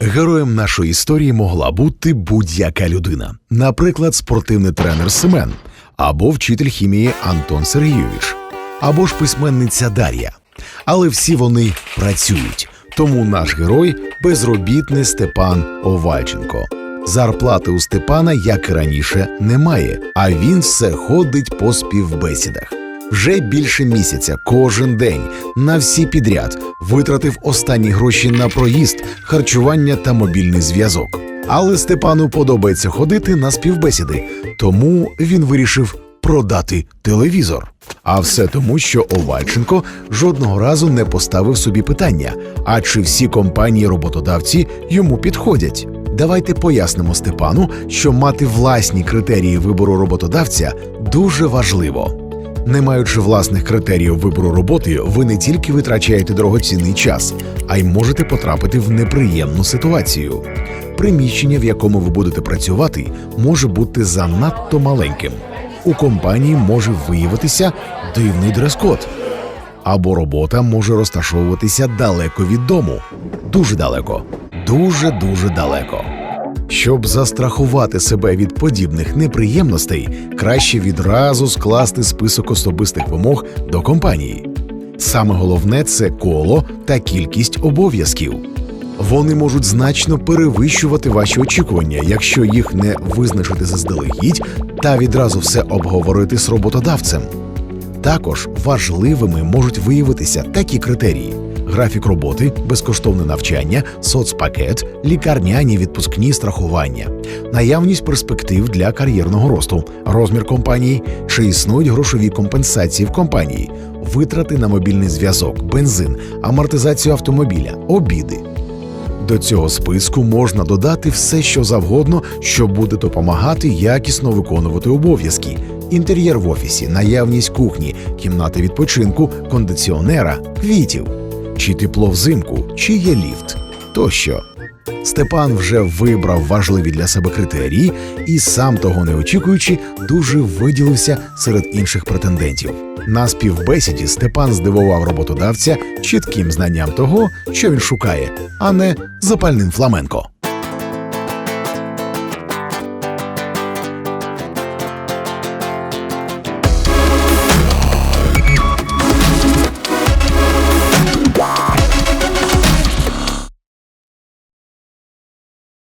Героєм нашої історії могла бути будь-яка людина, наприклад, спортивний тренер Семен, або вчитель хімії Антон Сергійович, або ж письменниця Дар'я. Але всі вони працюють. Тому наш герой безробітний Степан Овальченко. Зарплати у Степана, як і раніше, немає, а він все ходить по співбесідах. Вже більше місяця кожен день на всі підряд витратив останні гроші на проїзд, харчування та мобільний зв'язок. Але Степану подобається ходити на співбесіди, тому він вирішив продати телевізор. А все тому, що Овальченко жодного разу не поставив собі питання: а чи всі компанії роботодавці йому підходять? Давайте пояснимо Степану, що мати власні критерії вибору роботодавця дуже важливо. Не маючи власних критеріїв вибору роботи, ви не тільки витрачаєте дорогоцінний час, а й можете потрапити в неприємну ситуацію. Приміщення, в якому ви будете працювати, може бути занадто маленьким. У компанії може виявитися дивний дрес-код. Або робота може розташовуватися далеко від дому. Дуже далеко. Дуже дуже далеко. Щоб застрахувати себе від подібних неприємностей, краще відразу скласти список особистих вимог до компанії. Саме головне це коло та кількість обов'язків. Вони можуть значно перевищувати ваші очікування, якщо їх не визначити заздалегідь та відразу все обговорити з роботодавцем. Також важливими можуть виявитися такі критерії: графік роботи, безкоштовне навчання, соцпакет, лікарняні відпускні страхування, наявність перспектив для кар'єрного росту, розмір компанії, чи існують грошові компенсації в компанії, витрати на мобільний зв'язок, бензин, амортизацію автомобіля, обіди. До цього списку можна додати все, що завгодно, що буде допомагати якісно виконувати обов'язки: інтер'єр в офісі, наявність кухні, кімнати відпочинку, кондиціонера, квітів, чи тепло взимку, чи є ліфт тощо. Степан вже вибрав важливі для себе критерії і, сам того не очікуючи, дуже виділився серед інших претендентів. На співбесіді Степан здивував роботодавця чітким знанням того, що він шукає, а не запальним фламенко.